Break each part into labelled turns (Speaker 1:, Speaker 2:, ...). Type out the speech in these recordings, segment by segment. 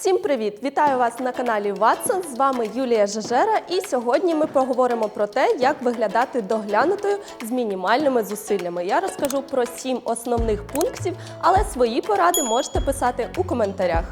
Speaker 1: Всім привіт! Вітаю вас на каналі Ватсон. З вами Юлія Жежера. І сьогодні ми поговоримо про те, як виглядати доглянутою з мінімальними зусиллями. Я розкажу про сім основних пунктів, але свої поради можете писати у коментарях.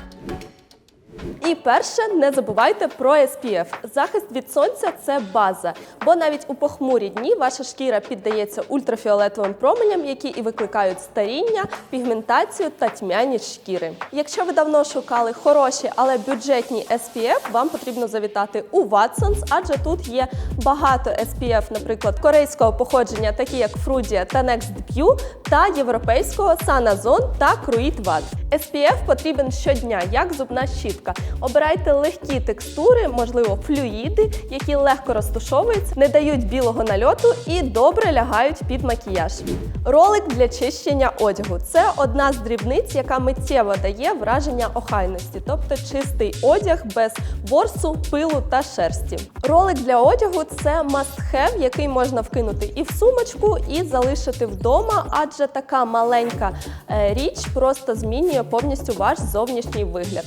Speaker 1: І перше, не забувайте про SPF. Захист від сонця це база, бо навіть у похмурі дні ваша шкіра піддається ультрафіолетовим променям, які і викликають старіння, пігментацію та тьмяність шкіри. Якщо ви давно шукали хороші, але бюджетні SPF, вам потрібно завітати у Watsons, адже тут є багато SPF, наприклад, корейського походження, такі як Frudia та Next View, та європейського Sanazon та Kruid Watt. SPF потрібен щодня, як зубна щітка. Обирайте легкі текстури, можливо, флюїди, які легко розтушовуються, не дають білого нальоту і добре лягають під макіяж. Ролик для чищення одягу це одна з дрібниць, яка миттєво дає враження охайності, тобто чистий одяг без ворсу, пилу та шерсті. Ролик для одягу це must-have, який можна вкинути і в сумочку, і залишити вдома, адже така маленька е, річ просто змінює повністю ваш зовнішній вигляд.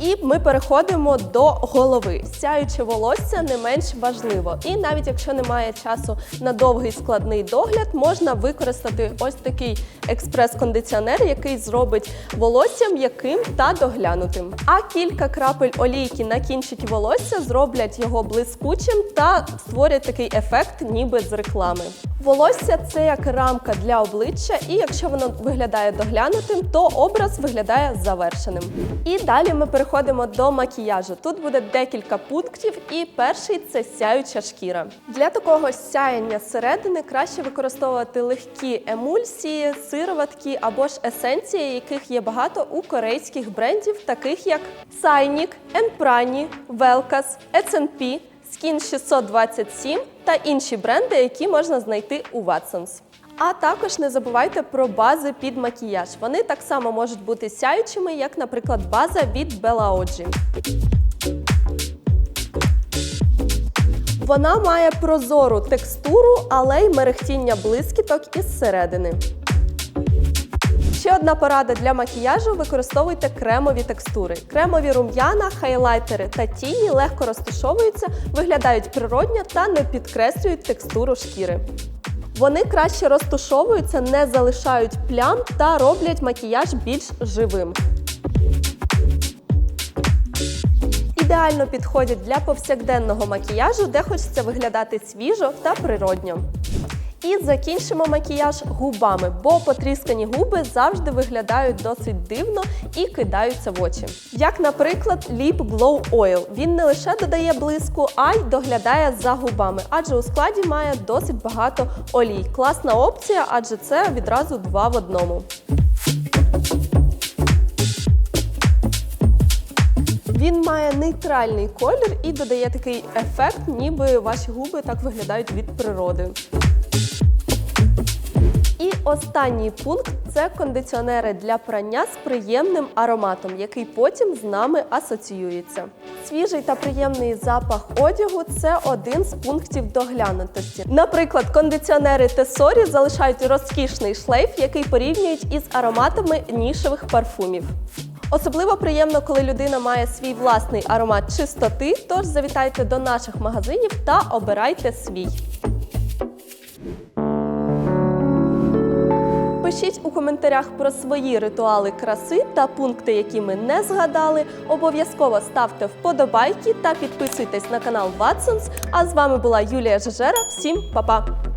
Speaker 1: І ми переходимо до голови. Сяюче волосся не менш важливо. І навіть якщо немає часу на довгий складний догляд, можна використати ось такий експрес-кондиціонер, який зробить волосся м'яким та доглянутим. А кілька крапель олійки на кінчики волосся зроблять його блискучим та створять такий ефект, ніби з реклами. Волосся це як рамка для обличчя, і якщо воно виглядає доглянутим, то образ виглядає завершеним. І далі ми переходимо до макіяжу. Тут буде декілька пунктів, і перший це сяюча шкіра. Для такого сяєння зсередини краще використовувати легкі емульсії, сироватки або ж есенції, яких є багато у корейських брендів, таких як Сайнік, Енпрані, Велкас, S&P, Skin 627 та інші бренди, які можна знайти у Watsons. А також не забувайте про бази під макіяж. Вони так само можуть бути сяючими, як, наприклад, база від Bella Oggi. Вона має прозору текстуру, але й мерехтіння блискіток із середини. Ще одна порада для макіяжу: використовуйте кремові текстури. Кремові рум'яна, хайлайтери та тіні легко розташовуються, виглядають природньо та не підкреслюють текстуру шкіри. Вони краще розташовуються, не залишають плям та роблять макіяж більш живим. Ідеально підходять для повсякденного макіяжу, де хочеться виглядати свіжо та природньо. І закінчимо макіяж губами, бо потріскані губи завжди виглядають досить дивно і кидаються в очі. Як, наприклад, Lip Glow Oil. Він не лише додає блиску, а й доглядає за губами, адже у складі має досить багато олій. Класна опція, адже це відразу два в одному. Він має нейтральний колір і додає такий ефект, ніби ваші губи так виглядають від природи. І останній пункт це кондиціонери для прання з приємним ароматом, який потім з нами асоціюється. Свіжий та приємний запах одягу це один з пунктів доглянутості. Наприклад, кондиціонери Тесорі залишають розкішний шлейф, який порівнюють із ароматами нішевих парфумів. Особливо приємно, коли людина має свій власний аромат чистоти, тож завітайте до наших магазинів та обирайте свій. Пишіть у коментарях про свої ритуали краси та пункти, які ми не згадали. Обов'язково ставте вподобайки та підписуйтесь на канал Watsons. А з вами була Юлія Жежера. Всім па-па!